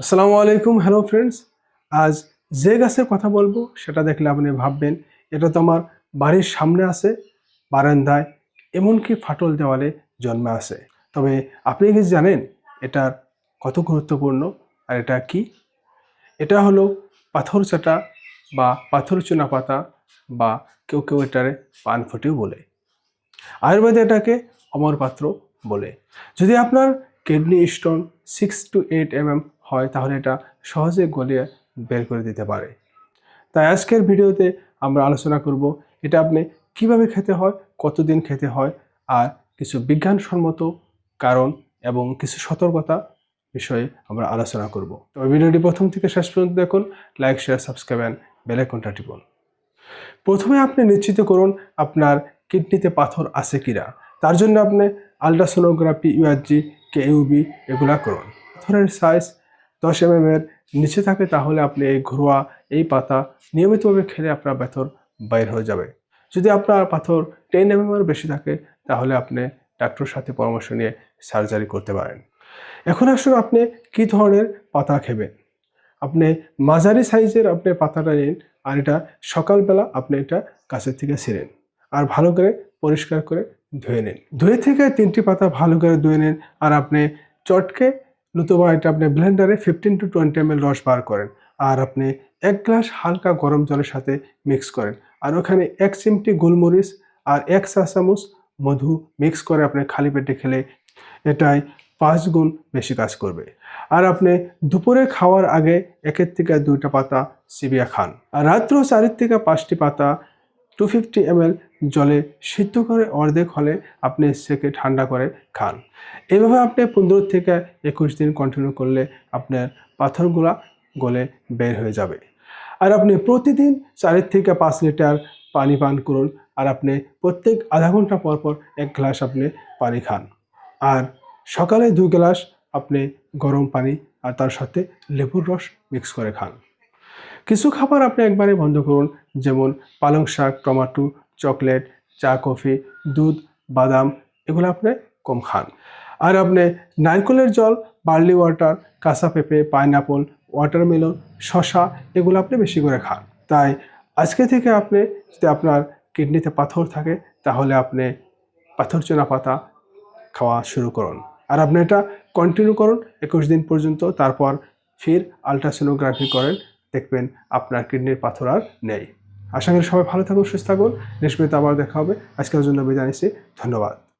আসসালামু আলাইকুম hello friends আজ যে গাছের কথা বলব, সেটা দেখলে আপনি ভাববেন, এটা তো আমার বাড়ির সামনে আছে, বারান্দায় এমনকি ফাটল দেওয়ালে জন্মে আছে। তবে আপনি কি জানেন এটার কত গুরুত্বপূর্ণ আর এটা কি? এটা হলো পাথর চাটা বা পাথর চুনা পাতা বা কেউ কেউ এটারে পান ফুটিও বলে। আয়ুর্বেদে এটাকে অমরপাত্র বলে। যদি আপনার kidney stone six to eight M M হয়, তাহলে এটা সহজে গলিয়ে বের করে দিতে পারে। তাই আজকের ভিডিওতে আমরা আলোচনা করব, এটা আপনি কীভাবে খেতে হয়, কতদিন খেতে হয়, আর কিছু বিজ্ঞানসম্মত কারণ এবং কিছু সতর্কতা বিষয়ে আমরা আলোচনা করব। তবে ভিডিওটি প্রথম থেকে শেষ পর্যন্ত দেখুন, লাইক শেয়ার সাবস্ক্রাইব অ্যান্ড বেলাইকনটা টিপুন। প্রথমে আপনি নিশ্চিত করুন আপনার কিডনিতে পাথর আছে কিনা। তার জন্য আপনি আলট্রাসোনোগ্রাফি ইউআরজি কে ইউবি এগুলা করুন। পাথরের সাইজ দশ এম এর নিচে থাকে, তাহলে আপনি এই ঘরোয়া এই পাতা নিয়মিতভাবে খেলে আপনার পাথর বাইর হয়ে যাবে। যদি আপনার পাথর টেন এম এর বেশি থাকে, তাহলে আপনি ডাক্তারের সাথে পরামর্শ নিয়ে সার্জারি করতে পারেন। এখন আসুন আপনি কী ধরনের পাতা খেবেন? আপনি মাঝারি সাইজের আপনি পাতাটা নিন, আর এটা সকালবেলা আপনি এটা গাছের থেকে ছিঁড়েন আর ভালো করে পরিষ্কার করে ধুয়ে নিন। ধুয়ে থেকে তিনটি পাতা ভালো করে ধুয়ে নিন, আর আপনি চটকে নতুবা এটা আপনি ব্লেন্ডারে ফিফটিন টু টোয়েন্টি এম রস বার করেন আর আপনি এক গ্লাস হালকা গরম জলের সাথে মিক্স করেন। আর ওখানে এক চিমটি গোলমরিচ আর এক চা চামচ মধু মিক্স করে আপনি খালি পেটে খেলে এটাই পাঁচ গুণ বেশি কাজ করবে। আর আপনি দুপুরে খাওয়ার আগে একের থেকে দুইটা পাতা চিবিয়া খান। আর রাত্র চারের থেকে পাঁচটি পাতা টু ফিফটি এম জলে সিদ্ধ করে অর্ধেক হলে আপনি সেকে ঠান্ডা করে খান। এভাবে আপনি পনেরো থেকে একুশ দিন কন্টিনিউ করলে আপনার পাথরগুলা গলে বের হয়ে যাবে। আর আপনি প্রতিদিন চারের থেকে পাঁচ লিটার পানি পান করুন আর আপনি প্রত্যেক আধা ঘণ্টা পর পর এক গ্লাস আপনি পানি খান। আর সকালে দুই গ্লাস আপনি গরম পানি আর তার সাথে লেবুর রস মিক্স করে খান। কিছু খাবার আপনি একবারে বন্ধ করুন, যেমন পালং শাক, টমাটো, চকলেট, চা, কফি, দুধ, বাদাম, এগুলো আপনি কম খান। আর আপনি নারকেলের জল, বার্লি ওয়াটার, কাঁচা পেঁপে পাইনাপল ওয়াটারমেলন শশা এগুলো আপনি বেশি করে খান। তাই আজকে থেকে আপনি যদি আপনার কিডনিতে পাথর থাকে, তাহলে আপনি পাথর চোনা পাতা খাওয়া শুরু করুন। আর আপনি এটা কন্টিনিউ করুন, একুশ দিন পর্যন্ত, তারপর ফির আলট্রাসোনোগ্রাফি করেন দেখবেন আপনার কিডনির পাথর আর নেই। আশা করি সবাই ভালো থাকুন, সুস্থ থাকুন। নিশ্চিত আবার দেখা হবে। আজকের জন্য বিদায় নিচ্ছি। ধন্যবাদ।